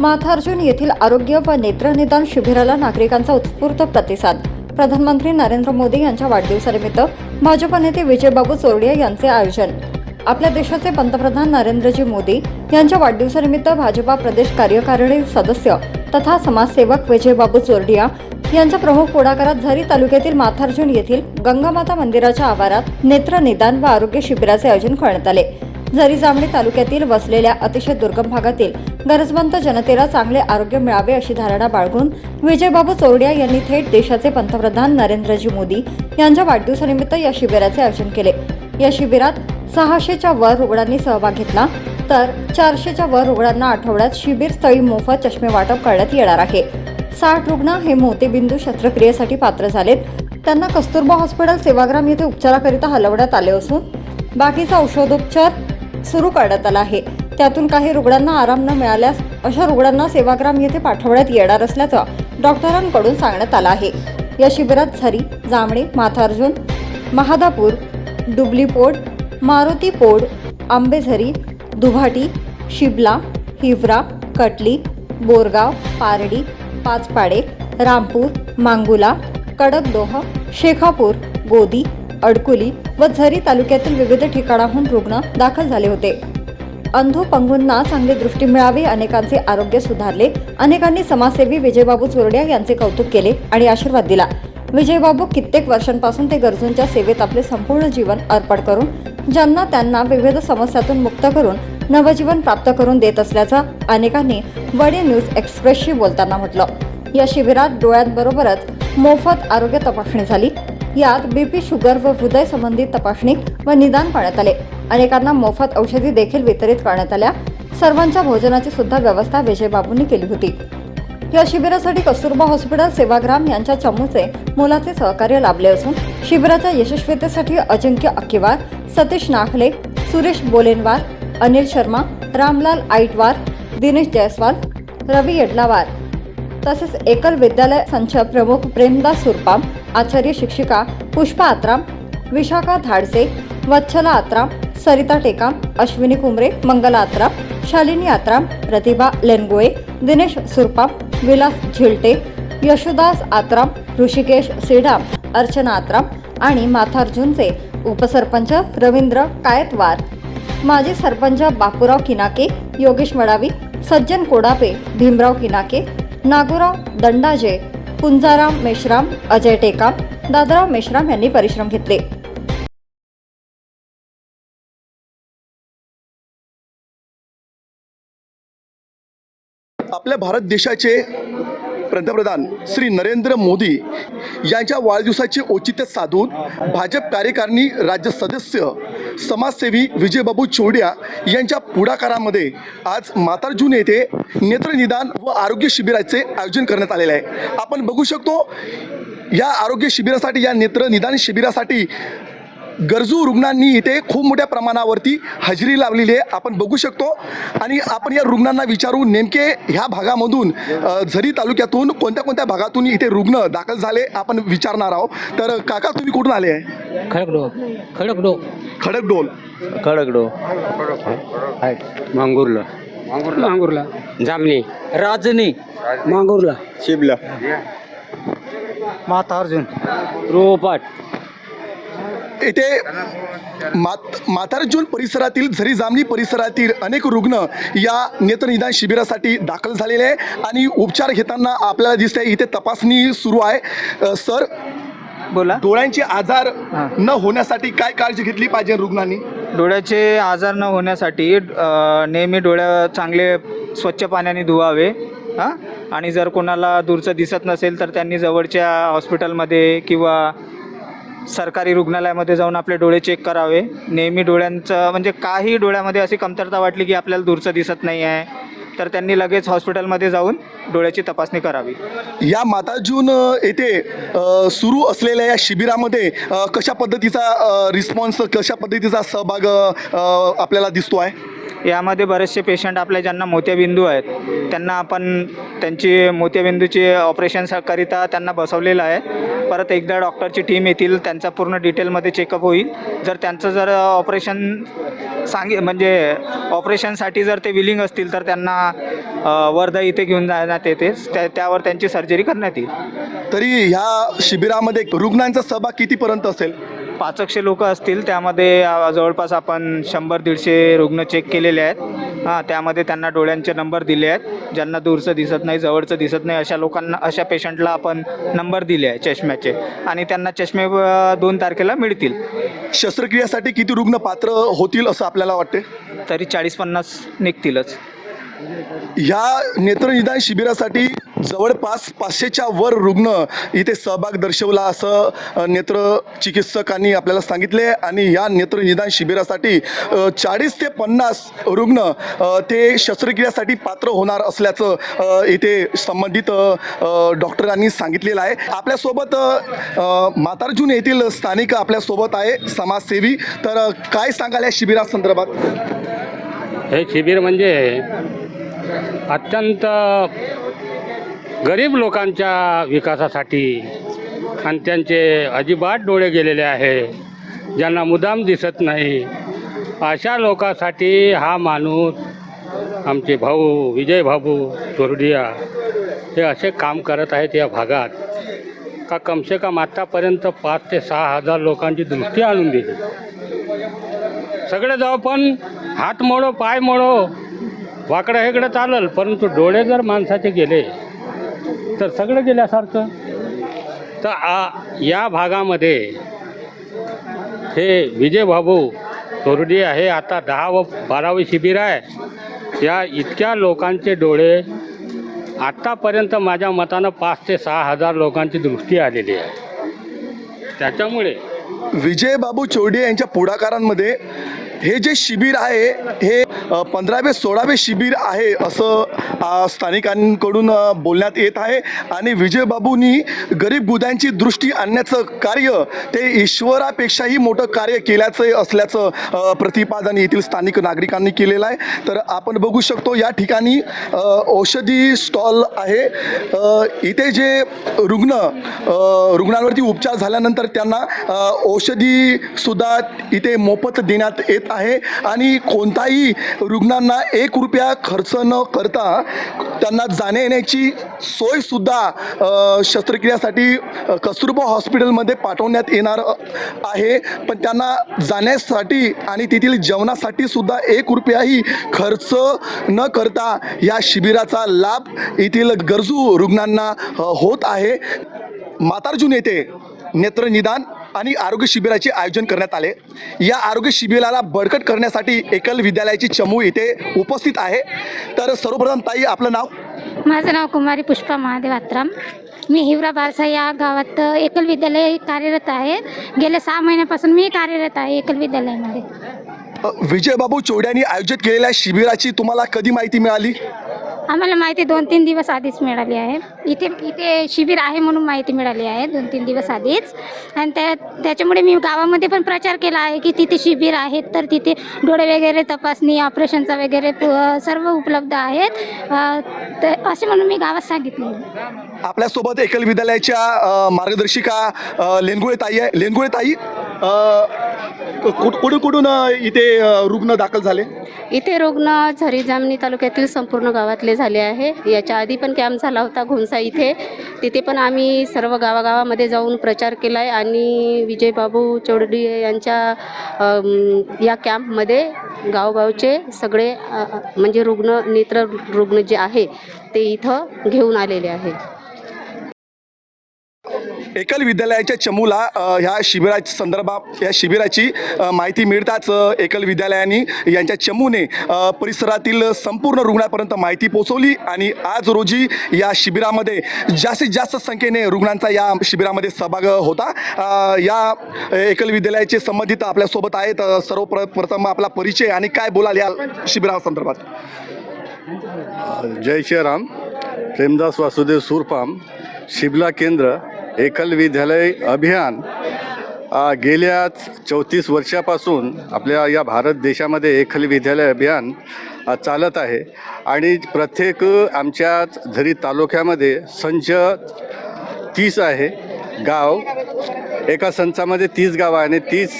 माथार्जुन येथील आरोग्य व नेत्रनिदान शिबिराला नागरिकांचा उत्स्फूर्त प्रतिसाद. प्रधानमंत्री नरेंद्र मोदी यांच्या वाढदिवसानिमित्त भाजप नेते विजयबाबू चोरडिया यांचे आयोजन. आपल्या देशाचे पंतप्रधान नरेंद्रजी मोदी यांच्या वाढदिवसानिमित्त भाजपा प्रदेश कार्यकारिणी सदस्य तथा समाजसेवक विजयबाबू चोरडिया यांच्या प्रमुख पुढाकारात झरी तालुक्यातील माथार्जुन येथील गंगामाता मंदिराच्या आवारात नेत्रनिदान व आरोग्य शिबिराचे आयोजन करण्यात आले. झरी जामणी तालुक्यातील वसलेल्या अतिशय दुर्गम भागातील गरजवंत जनतेला चांगले आरोग्य मिळावे अशी धारणा बाळगून विजयबाबू चोरडिया यांनी थेट देशाचे पंतप्रधान नरेंद्रजी मोदी यांच्या वाढदिवसानिमित्त या शिबिराचे आयोजन केले. या शिबिरात सहाशेच्या वर रुग्णांनी सहभाग घेतला तर चारशेच्या वर रुग्णांना आठवड्यात शिबिर स्थळी मोफत चष्मे वाटप करण्यात येणार आहे. साठ रुग्ण हे मोतीबिंदू शस्त्रक्रियेसाठी पात्र झालेत. त्यांना कस्तुरबा हॉस्पिटल सेवाग्राम येथे उपचाराकरिता हलवण्यात आले असून बाकीचा औषधोपचार सुरू करण्यात आला आहे. त्यातून काही रुग्णांना आराम न मिळाल्यास अशा रुग्णांना सेवाग्राम येथे पाठवण्यात येणार असल्याचं डॉक्टरांकडून सांगण्यात आलं आहे. या शिबिरात झरी जामणे माथार्जुन महादापूर डुबलीपोड मारुतीपोड आंबेझरी दुभाटी शिबला हिवरा कटली बोरगाव पारडी पाचपाडे रामपूर मांगुला कडकडोह शेखापूर गोदी अडकुली व झरी तालुक्यातील विविध ठिकाणाहून रुग्ण दाखल झाले होते. अंधो पंगूंना चांगली दृष्टी मिळावी अनेकांचे आरोग्य सुधारले अनेकांनी समाजसेवी विजयबाबू चोरड्या यांचे कौतुक केले आणि आशीर्वाद दिला. विजयबाबू कित्येक वर्षांपासून ते गरजूंच्या सेवेत आपले संपूर्ण जीवन अर्पण करून ज्यांना त्यांना विविध समस्यातून मुक्त करून नवजीवन प्राप्त करून देत असल्याचं अनेकांनी वडे न्यूज एक्सप्रेसशी बोलताना म्हटलं. या शिबिरात डोळ्यांबरोबरच मोफत आरोग्य तपासणी झाली. यात बीपी शुगर व हृदय संबंधित तपासणी व निदान करण्यात आले. अनेकांना मोफत औषधी देखील वितरित करण्यात आल्या. सर्वांच्या भोजनाची सुद्धा व्यवस्था विजयबाबूंनी केली होती. या शिबिरासाठी कस्तुरबा हॉस्पिटल सेवाग्राम यांच्या चमूचे मोलाचे सहकार्य लाभले असून शिबिराच्या यशस्वीतेसाठी अजिंक्य अक्कीवार सतीश नाखले सुरेश बोलेनवार अनिल शर्मा रामलाल आईटवार दिनेश जयस्वाल रवी येडलावार तसेच एकल विद्यालय संच प्रमुख प्रेमदास सुरपाम आचार्य शिक्षिका पुष्पा आत्राम विशाखा धाडसे वत्सला आत्राम सरिता टेकाम अश्विनी कुमरे मंगला आत्राम शालिनी आत्राम प्रतिभा लेनगोळे दिनेश सुरपाम विलास झिलटे यशोदास आत्राम ऋषिकेश श्रीडाम अर्चना आत्राम आणि माथार्जुनचे उपसरपंच रवींद्र कायतवार. माजी सरपंच बापूराव किनाके योगेश मडावी सज्जन कोडापे भीमराव किनाके नागोराव दंडाजे पुंजाराम मेश्राम अजय टेकाम दादराव मेश्राम यांनी परिश्रम घेतले. आपल्या भारत देशाचे पंतप्रधान श्री नरेंद्र मोदी यांच्या वाढदिवसाचे औचित्य साधून भाजप कार्यकारिणी राज्य सदस्य समाजसेवी विजयबाबू चोड्या यांच्या पुढाकारामध्ये आज मातार्जुन येथे नेत्रनिदान व आरोग्य शिबिराचे आयोजन करण्यात आलेले आहे. आपण बघू शकतो या आरोग्य शिबिरासाठी या नेत्र निदान शिबिरासाठी गरजू रुग्णांनी इथे खूप मोठ्या प्रमाणावरती हजेरी लावलेली आहे. आपण बघू शकतो. आणि आपण या रुग्णांना विचारू नेमके ह्या भागामधून झरी तालुक्यातून कोणत्या कोणत्या भागातून इथे रुग्ण दाखल झाले आपण विचारणार आहोत. तर काका तुम्ही कुठून आले आहे? खडकडो खडकडो खडकडोल. खडकडो मांगुरला. मांगुरला. जामणी. राजनी. मांगुरला. शिबला. माता अर्जुन रोपाट. इथे मात मातार्जुन परिसरातील झरी जामणी परिसरातील अनेक रुग्ण या नेत्रनिदान शिबिरासाठी दाखल झालेले आहे आणि उपचार घेताना आपल्याला दिसत आहे इथे तपासणी सुरू आहे. सर बोला. डोळ्यांचे आजार. न होण्यासाठी काय काळजी घेतली पाहिजे रुग्णांनी? डोळ्याचे आजार न होण्यासाठी नेहमी डोळ्या चांगले स्वच्छ पाण्याने धुवावे हां? आणि जर कोणाला दूरचं दिसत नसेल तर त्यांनी जवळच्या हॉस्पिटलमध्ये किंवा सरकारी रुग्णालयामध्ये जाऊन आपले डोळे चेक करावे. नेहमी डोळ्यांचं म्हणजे काही डोळ्यामध्ये अशी कमतरता वाटली की आपल्याला दूरचं दिसत नाही आहे तर त्यांनी लगेच हॉस्पिटलमध्ये जाऊन डोळ्याची तपासणी करावी. या माताजून येथे सुरू असलेल्या या शिबिरामध्ये कशा पद्धतीचा रिस्पॉन्स कशा पद्धतीचा सहभाग आपल्याला दिसतो आहे? यामध्ये बरेचसे पेशंट आपले ज्यांना मोत्यबिंदू आहेत त्यांना आपण त्यांची मोत्यबिंदूची ऑपरेशनकरिता त्यांना बसवलेलं आहे. परत एकदा डॉक्टरची टीम येतील त्यांचा पूर्ण डिटेलमध्ये चेकअप होईल. जर त्यांचं जर ऑपरेशन सांगे म्हणजे ऑपरेशनसाठी जर ते विलिंग असतील तर त्यांना वर्धा इथे घेऊन जाण्यात येते. त्या त्यावर त्यांची सर्जरी करण्यात येईल. तरी ह्या शिबिरामध्ये रुग्णांचा सहभाग कितीपर्यंत असेल? पाचकशे लोक असतील. त्यामध्ये जवळपास आपण शंभर दीडशे रुग्ण चेक केलेले आहेत. हां त्यामध्ये त्यांना डोळ्यांचे नंबर दिले आहेत. ज्यांना दूरचं दिसत नाही जवळचं दिसत नाही अशा लोकांना अशा पेशंटला आपण नंबर दिले आहे चष्म्याचे. आणि त्यांना चष्मे दोन तारखेला मिळतील. शस्त्रक्रियेसाठी किती रुग्ण पात्र होतील असं आपल्याला वाटते? तरी चाळीस पन्नास निघतीलच. ह्या नेत्रनिदान शिबिरासाठी जवळपास पाचशेच्या वर रुग्ण इथे सहभाग दर्शवला असं नेत्र चिकित्सकांनी आपल्याला सांगितले. आणि या नेत्रनिदान शिबिरासाठी चाळीस ते पन्नास रुग्ण ते शस्त्रक्रियासाठी पात्र होणार असल्याचं इथे संबंधित डॉक्टरांनी सांगितलेलं आहे. आपल्यासोबत मातार्जुन येथील स्थानिक आपल्यासोबत आहे समाजसेवी. तर काय सांगाल या शिबिरासंदर्भात? हे शिबिर म्हणजे अत्यंत गरीब लोकांच्या विकासासाठी आणि त्यांचे अजिबात डोळे गेलेले आहे. ज्यांना मुदाम दिसत नाही. अशा लोकांसाठी हा माणूस आमचे भाऊ विजय भाऊ चोरडिया हे असे काम करत आहेत या भागात. का कमसे कम आत्तापर्यंत पाच ते सहा हजार लोकांची दृष्टी आणून दिली. सगळे जाऊ पण हात मोडो पाय मोडो वाकडं हेकडं चालल परंतु डोळे जर माणसाचे गेले तर सगळं गेल्यासारखं. तर आ या भागामध्ये हे विजय तोरडी आहे आता दहा व बारावी शिबिर आहे. या इतक्या लोकांचे डोळे आत्तापर्यंत माझ्या मतानं पाच ते सहा हजार लोकांची दृष्टी आलेली आहे. त्याच्यामुळे विजय बाबू यांच्या पुढाकारांमध्ये हे जे शिबिर आहे हे पंधरावे सोळावे शिबिर आहे असं स्थानिकांकडून बोलण्यात येत आहे. आणि विजयबाबूंनी गरीब गुद्यांची दृष्टी आणण्याचं कार्य ते ईश्वरापेक्षाही मोठं कार्य केल्याचं असल्याचं प्रतिपादन येथील स्थानिक नागरिकांनी केलेलं आहे. तर आपण बघू शकतो या ठिकाणी औषधी स्टॉल आहे. इथे जे रुग्ण रुग्णांवरती उपचार झाल्यानंतर त्यांना औषधीसुद्धा इथे मोफत देण्यात येत आहे आणि कोणताही रुग्णांना एक रुपया खर्च न करता त्यांना जाण्या येण्याची सोयसुद्धा शस्त्रक्रियासाठी कस्तुरबा हॉस्पिटलमध्ये पाठवण्यात येणार आहे. पण त्यांना जाण्यासाठी आणि तेथील जेवणासाठी सुद्धा एक रुपयाही खर्च न करता या शिबिराचा लाभ येथील गरजू रुग्णांना होत आहे. मातार्जुन येथे नेत्रनिदान आणि आरोग्य शिबिराचे आयोजन करण्यात आले. या आरोग्य शिबिराला बळकट करण्यासाठी एकल विद्यालयाची चमू इथे उपस्थित आहे. तर सर्वप्रथम ताई आपलं नाव? माझं नाव कुमारी पुष्पा महादेव आत्राम. मी हिवरा बारसा या गावात एकल विद्यालय कार्यरत आहे. गेल्या सहा महिन्यापासून मी कार्यरत आहे एकल विद्यालयामध्ये. विजयबाबू चोड्यांनी आयोजित केलेल्या शिबिराची तुम्हाला कधी माहिती मिळाली? आम्हाला माहिती दोन तीन दिवस आधीच मिळाली आहे. इथे इथे शिबिर आहे म्हणून माहिती मिळाली आहे दोन तीन दिवस आधीच. आणि त्या त्याच्यामुळे मी गावामध्ये पण प्रचार केला आहे की तिथे शिबिर आहेत तर तिथे डोळे वगैरे तपासणी ऑपरेशनचा वगैरे सर्व उपलब्ध आहेत. तर असे म्हणून मी गावात सांगितले. आपल्यासोबत एकल विद्यालयाच्या मार्गदर्शिका अ, लेनगुळे ताई आहे. लेनगुळे ताई कुठ- कुठून कुठून इथे रुग्ण दाखल झाले? इथे रुग्ण झरी जामणी तालुक्यातील संपूर्ण गावातले झाले आहे. याच्या आधी पण कॅम्प झाला होता घुमसा इथे. तिथे पण आम्ही सर्व गावागावामध्ये जाऊन प्रचार केला आहे आणि विजयबाबू चौडडी यांच्या या कॅम्पमध्ये गावगावचे सगळे म्हणजे रुग्ण नेत्र रुग्ण जे आहे ते इथं घेऊन आलेले आहे. एकल विद्यालयाच्या चमूला ह्या शिबिराच्या संदर्भात या शिबिराची माहिती मिळताच एकल विद्यालयाने यांच्या चमूने परिसरातील संपूर्ण रुग्णापर्यंत माहिती पोहोचवली आणि आज रोजी या शिबिरामध्ये जास्तीत जास्त संख्येने रुग्णांचा या शिबिरामध्ये सहभाग होता. या एकल विद्यालयाचे संबंधित आपल्यासोबत आहेत सर्वप्रथम प्रथम आपला परिचय आणि काय बोलाल या शिबिरासंदर्भात जय श्रीराम प्रेमदास वासुदेव सुरपाम शिबला केंद्र एकल विद्यालय अभियान गेल्या चौतीस वर्षापासून आपल्या या भारत देशामध्ये एकल विद्यालय अभियान चालत आहे. आणि प्रत्येक आमच्या झरी तालुक्यामध्ये संच तीस आहे. गाव एका संचामध्ये तीस गाव आहे. आणि तीस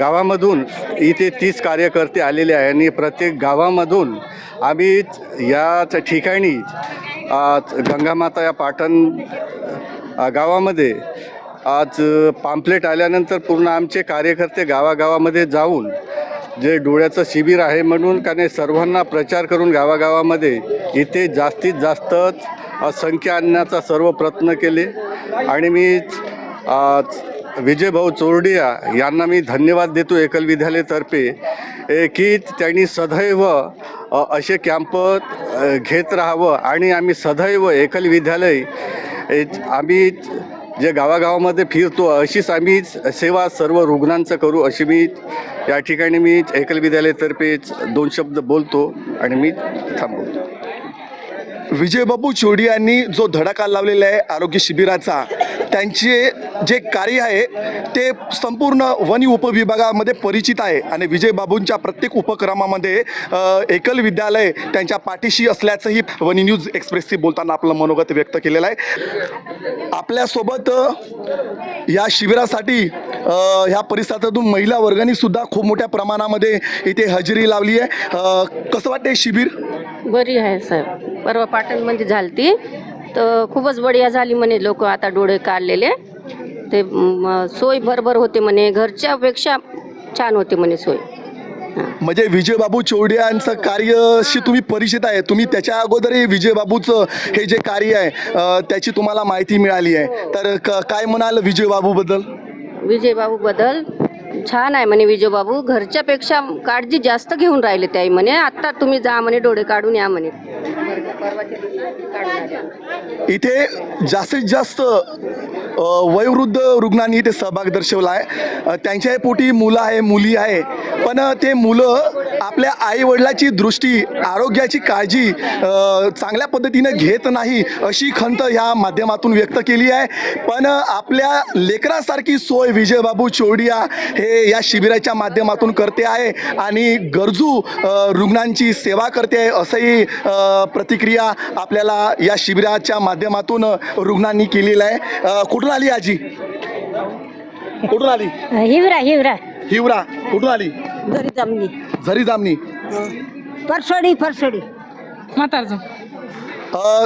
गावामधून इथे तीस कार्यकर्ते आलेले आहे आणि प्रत्येक गावामधून आम्ही याच ठिकाणी गंगामाता या पाटण गावामध्ये आज पाम्पलेट आल्यानंतर पूर्ण आमचे कार्यकर्ते गावागावामध्ये जाऊन जे डोळ्याचं शिबिर आहे म्हणून त्याने सर्वांना प्रचार करून गावागावामध्ये इथे जास्तीत जास्त संख्या आणण्याचा सर्व प्रयत्न केले. आणि मी आज विजयभाऊ चोरडिया यांना मी धन्यवाद देतो एकल विद्यालयातर्फे की त्यांनी सदैव असे कॅम्प घेत राहावं आणि आम्ही सदैव एकल विद्यालय आम्ही जे गावागावामध्ये फिरतो अशीच आम्ही सेवा सर्व रुग्णांचं करू अशी मी या ठिकाणी मी एकल विद्यालयातर्फे दोन शब्द बोलतो आणि मी थांबवतो. विजयबाबू चोडी यांनी जो धडाका लावलेला आहे आरोग्य शिबिराचा त्यांचे जे कार्य आहे ते संपूर्ण वन उपविभागामध्ये परिचित आहे. आणि विजय बाबूंच्या प्रत्येक उपक्रमामध्ये एकल विद्यालय त्यांच्या पाठीशी असल्याचंही वनी न्यूज एक्सप्रेसशी बोलताना आपलं मनोगत व्यक्त केलेलं आहे. आपल्यासोबत या शिबिरासाठी ह्या परिसरातून महिला वर्गाने सुद्धा खूप मोठ्या प्रमाणामध्ये इथे हजेरी लावली आहे. कसं वाटते शिबिर? बरी आहे सर परवा पाटणमध्ये झालती. तर खूपच बढिया झाली म्हणे लोक आता डोळे काढलेले. ते सोय भरभर होते म्हणे. घरच्यापेक्षा छान होते म्हणे सोय. हां. म्हणजे विजयबाबू चौडे यांचं कार्यशी तुम्ही परिचित आहे. तुम्ही त्याच्या अगोदरही विजयबाबूचं हे जे कार्य आहे त्याची तुम्हाला माहिती मिळाली आहे. तर क काय म्हणाल विजयबाबूबद्दल? विजयबाबू बदल छान आहे म्हणे विजयबाबू. घरच्यापेक्षा काळजी जास्त घेऊन राहिले त्याही म्हणे. आत्ता तुम्ही जा म्हणे डोळे काढून या म्हणे. परवाच्या दिवशी इथे जास्तीत जास्त अ, वयोवृद्ध रुग्णांनी इथे सहभाग दर्शवला आहे. त्यांच्या पोटी मुलं आहे मुली आहे. पण ते मुलं आपल्या आईवडिलाची दृष्टी आरोग्याची काळजी चांगल्या पद्धतीनं घेत नाही अशी खंत ह्या माध्यमातून व्यक्त केली आहे. पण आपल्या लेकरासारखी सोय विजयबाबू चोडिया हे या शिबिराच्या माध्यमातून करते आहे आणि गरजू रुग्णांची सेवा करते आहे असंही प्रतिक्रिया आपल्याला या शिबिराच्या माध्यमातून रुग्णांनी केलेलं आहे. कुठून आली आजी? कुठून आली? हिवरा हिवरा. हिवरा कुठून आली? घरी जमली झरी जामनी परसोडी परसोडी म्हातारचं अ,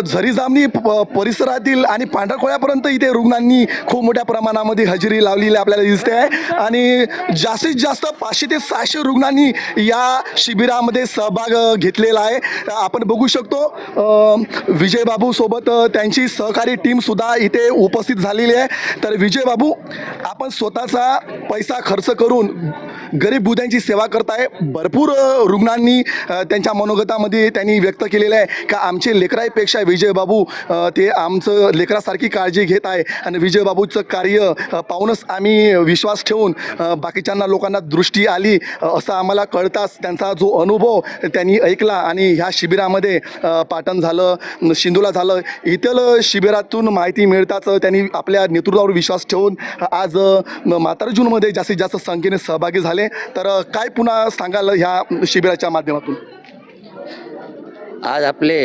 झरीजामनी प- परिसरातील आणि पांढरकोळ्यापर्यंत इथे रुग्णांनी खूप मोठ्या प्रमाणामध्ये हजेरी लावलेली आपल्याला दिसते आहे. आणि जास्तीत जास्त पाचशे ते सहाशे रुग्णांनी या शिबिरामध्ये सहभाग घेतलेला आहे. आपण बघू शकतो अ, विजयबाबू सोबत त्यांची सहकारी टीमसुद्धा इथे उपस्थित झालेली आहे. तर विजयबाबू आपण स्वतःचा पैसा खर्च करून गरीब बुद्यांची सेवा करताय. भरपूर रुग्णांनी त्यांच्या मनोगतामध्ये त्यांनी व्यक्त केलेलं आहे. का आमचे लेकरापेक्षा विजयबाबू ते आमचं लेकरासारखी काळजी घेत आहे. आणि विजयबाबूचं कार्य पाहूनच आम्ही विश्वास ठेवून बाकीच्यांना लोकांना दृष्टी आली असं आम्हाला कळताच त्यांचा जो अनुभव त्यांनी ऐकला आणि ह्या शिबिरामध्ये पाटण झालं शिंदूला झालं इतर शिबिरातून माहिती मिळताच त्यांनी आपल्या नेतृत्वावर विश्वास ठेवून आज अ, मातार्जूनमध्ये जास्तीत जास्त संख्येने सहभागी झाले. तर काय पुन्हा सांगाल ह्या शिबिराच्या माध्यमातून? आज आपले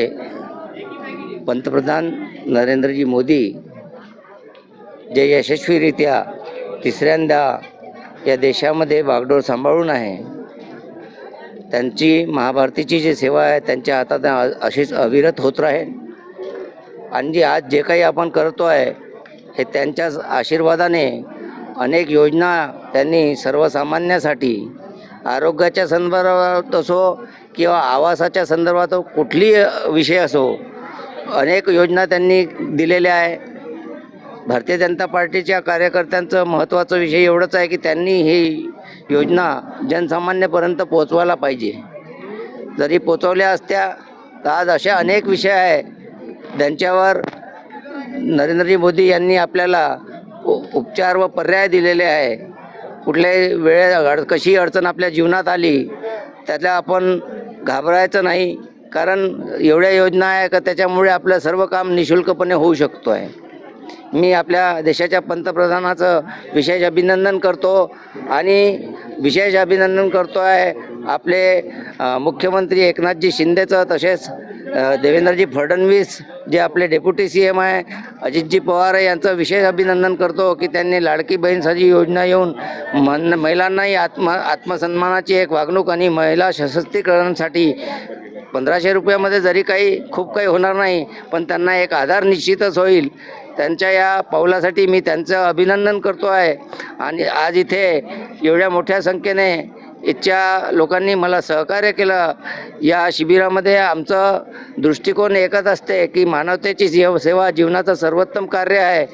पंतप्रधान नरेंद्रजी मोदी जे यशस्वीरित्या तिसऱ्यांदा या देशामध्ये बागडोर सांभाळून आहे त्यांची महाभारतीची जी सेवा आहे त्यांच्या हातात अशीच अविरत होत राहील. आणि जी आज जे काही आपण करतो आहे हे त्यांच्याच आशीर्वादाने अनेक योजना त्यांनी सर्वसामान्यासाठी आरोग्याच्या संदर्भात असो किंवा आवासाच्या संदर्भात कुठलीही विषय असो अनेक योजना त्यांनी दिलेल्या आहे. भारतीय जनता पार्टीच्या कार्यकर्त्यांचं महत्त्वाचा विषय एवढंच आहे की त्यांनी ही योजना जनसामान्यपर्यंत पोचवायला पाहिजे. जरी पोचवल्या असत्या तर आज अशा अनेक विषय आहे ज्यांच्यावर नरेंद्र मोदी यांनी आपल्याला उपचार व पर्याय दिलेले आहे. कुठल्याही वेळे अड कशी अडचण आपल्या जीवनात आली त्यातल्या आपण घाबरायचं नाही. कारण एवढ्या योजना आहे का त्याच्यामुळे आपलं सर्व काम निशुल्कपणे होऊ शकतो आहे. मी आपल्या देशाच्या पंतप्रधानाचं विशेष अभिनंदन करतो आणि विशेष अभिनंदन करतो आहे आपले मुख्यमंत्री एकनाथजी शिंदेचं तसेच देवेंद्रजी फडणवीस जे आपले डेप्युटी सी एम आहे अजितजी पवार आहे यांचं विशेष अभिनंदन करतो की त्यांनी लाडकी बहीणसाची योजना येऊन मन महिलांनाही आत्म आत्मसन्मानाची एक वागणूक आणि महिला सशक्तीकरणासाठी पंधराशे रुपयामध्ये जरी काही खूप काही होणार नाही पण त्यांना एक आधार निश्चितच होईल. त्यांच्या या पावलासाठी मी त्यांचं अभिनंदन करतो आहे. आणि आज इथे एवढ्या मोठ्या संख्येने इथच्या लोकांनी मला सहकार्य केलं. या शिबिरामध्ये आमचं दृष्टिकोन एकच असते की मानवतेची सेवा जीवनाचं सर्वोत्तम कार्य आहे.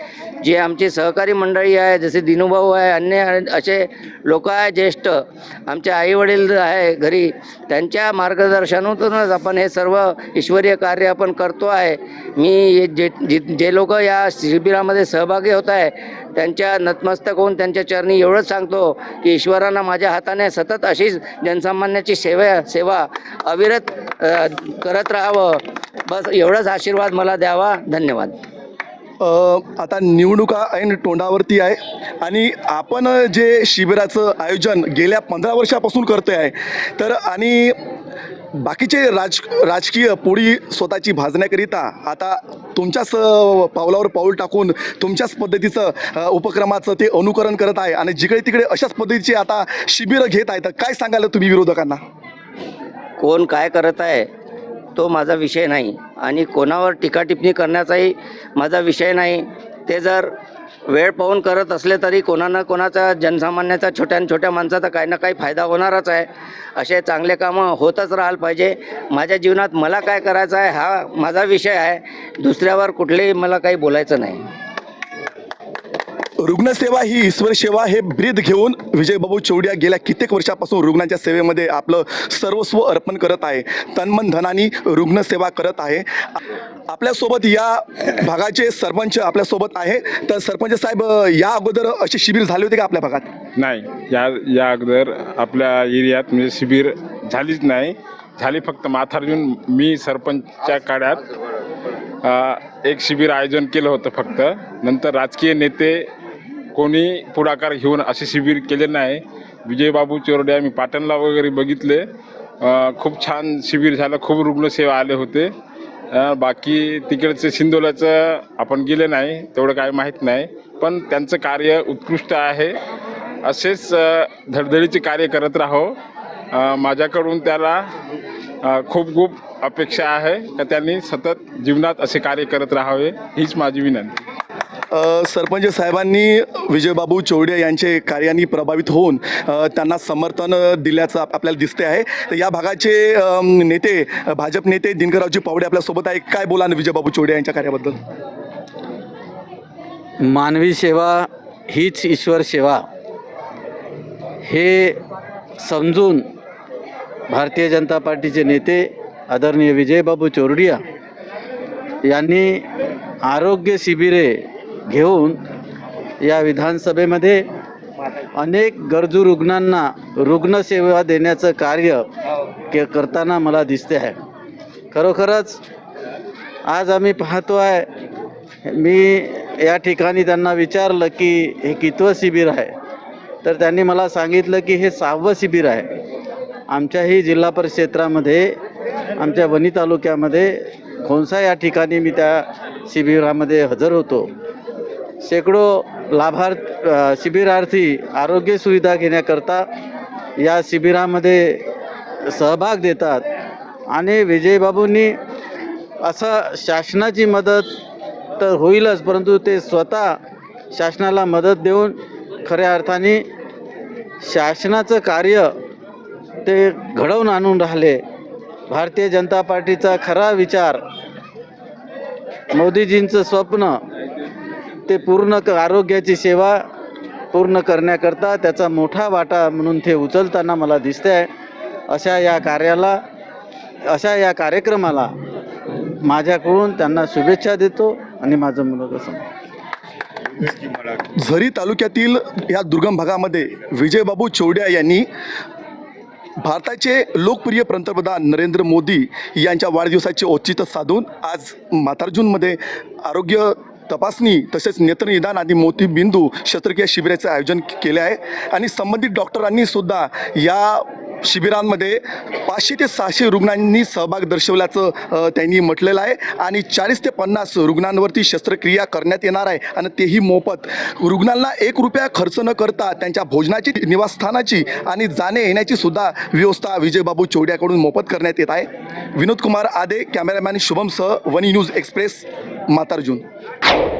जे आमची सहकारी मंडळी आहे जसे दिनूभाऊ आहे अन्य असे लोक आहे ज्येष्ठ आमचे आईवडील आहे घरी त्यांच्या मार्गदर्शनातूनच आपण हे सर्व ईश्वरीय कार्य आपण करतो आहे. मी जे जे जे लोक या शिबिरामध्ये सहभागी होत आहे त्यांच्या नतमस्तक होऊन त्यांच्या चरणी एवढंच सांगतो की ईश्वरानं माझ्या हाताने सतत अशीच जनसामान्याची सेवा सेवा अविरत करत राहावं. बस एवढाच आशीर्वाद मला द्यावा. धन्यवाद. आता निवडणुका ऐन तोंडावरती आहे आणि आपण जे शिबिराचं आयोजन गेल्या पंधरा वर्षापासून करतो आहे तर आणि बाकीचे राज राजकीय पोळी स्वतःची भाजण्याकरिता आता तुमच्याच पावलावर पाऊल टाकून तुमच्याच पद्धतीचं उपक्रमाचं ते अनुकरण करत आहे आणि जिकडे तिकडे अशाच पद्धतीचे आता शिबिरं घेत आहे तर काय सांगाल तुम्ही विरोधकांना? कोण काय करत आहे तो माझा विषय नाही आणि कोणावर टीकाटिपणी करण्याचाही माझा विषय नाही. ते जर वेळ पाहून करत असले तरी कोणा ना कोणाचा जनसामान्याचा छोट्या न छोट्या माणसाचा काही ना काही फायदा होणारच आहे. असे चांगले कामं होतच राहायला पाहिजे. माझ्या जीवनात मला काय करायचं आहे हा माझा विषय आहे. दुसऱ्यावर कुठलेही मला काही बोलायचं नाही. रुग्णसेवा ही ईश्वर सेवा हे ब्रीद घेऊन विजयबाबू चौडिया गेल्या कित्येक वर्षापासून रुग्णांच्या सेवेमध्ये आपलं सर्वस्व अर्पण करत आहे. तन्मन धनानी रुग्णसेवा करत आहे. आपल्यासोबत या भागाचे सरपंच आपल्यासोबत आहे. तर सरपंच साहेब या अगोदर असे शिबिर झाले होते का आपल्या भागात? नाही या या अगोदर आपल्या एरियात म्हणजे शिबिर झालीच नाही. झाली फक्त माथार्जून मी सरपंचच्या काळात एक शिबिर आयोजन केलं होतं फक्त. नंतर राजकीय नेते कोणी पुढाकार घेऊन असे शिबिर केले नाही. विजयबाबू चोरडे आम्ही पाटणला वगैरे बघितले. खूप छान शिबिर झालं खूप रुग्णसेवा आले होते. बाकी तिकडचं सिंदोल्याचं आपण गेले नाही तेवढं काय माहीत नाही. पण त्यांचं कार्य उत्कृष्ट आहे. असेच धडधडीचे कार्य करत राहो. माझ्याकडून त्याला खूप खूप अपेक्षा आहे का त्यांनी सतत जीवनात असे कार्य करत राहावे हीच माझी विनंती. सरपंच साहेबांनी विजयबाबू चौडे यांचे कार्याने प्रभावित होऊन त्यांना समर्थन दिल्याचं आपल्याला दिसते आहे. तर या भागाचे नेते भाजप नेते दिनकररावजी पावडे आपल्यासोबत आहे काय बोला ना विजयबाबू चौडे यांच्या कार्याबद्दल? मानवी सेवा हीच ईश्वर सेवा. हे समजून भारतीय जनता पार्टीचे नेते आदरणीय विजयबाबू चोरडिया यांनी आरोग्य शिबिरे घेऊन या विधानसभेमध्ये अनेक गरजू रुग्णांना रुग्णसेवा देण्याचं कार्य के करताना मला दिसते आहे. खरोखरच आज आम्ही पाहतो आहे मी या ठिकाणी त्यांना विचारलं की हे कितवं शिबिर आहे? तर त्यांनी मला सांगितलं की हे सहावं शिबिर आहे. आमच्याही जिल्हा परिषद क्षेत्रामध्ये आमच्या वणी तालुक्यामध्ये खोनसा या ठिकाणी मी त्या शिबिरामध्ये हजर होतो. शेकडो लाभार्थ शिबिरार्थी आरोग्य सुविधा घेण्याकरता या शिबिरामध्ये सहभाग देतात. आणि विजयबाबूंनी असं शासनाची मदत तर होईलच परंतु ते स्वतः शासनाला मदत देऊन खऱ्या अर्थाने शासनाचं कार्य ते घडवून आणून राहिले. भारतीय जनता पार्टीचा खरा विचार मोदीजींचं स्वप्न ते पूर्ण क आरोग्याची सेवा पूर्ण करण्याकरता त्याचा मोठा वाटा म्हणून ते उचलताना मला दिसते आहे अशा या कार्याला अशा या कार्यक्रमाला माझ्याकडून त्यांना शुभेच्छा देतो आणि माझं मुलं कसं झरी तालुक्यातील या दुर्गम भागामध्ये विजयबाबू चौड्या यांनी भारताचे लोकप्रिय पंतप्रधान नरेंद्र मोदी यांच्या वाढदिवसाचे औचित्य साधून आज मातार्जूनमध्ये आरोग्य तपासणी तसेच नेत्रनिदान आणि मोतीबिंदू शस्त्रक्रिया शिबिराचे आयोजन केले आहे. आणि संबंधित डॉक्टरांनी सुद्धा या शिबिरांमध्ये पाचशे ते सहाशे रुग्णांनी सहभाग दर्शवल्याचं त्यांनी म्हटलेलं आहे. आणि चाळीस ते पन्नास रुग्णांवरती शस्त्रक्रिया करण्यात येणार आहे आणि तेही मोफत. रुग्णांना एक रुपया खर्च न करता त्यांच्या भोजनाची निवासस्थानाची आणि जाणे येण्याची सुद्धा व्यवस्था विजयबाबू चौड्याकडून मोफत करण्यात येत आहे. विनोद कुमार आदे कॅमेरामॅन शुभमसह वनी न्यूज एक्सप्रेस मातार्जून you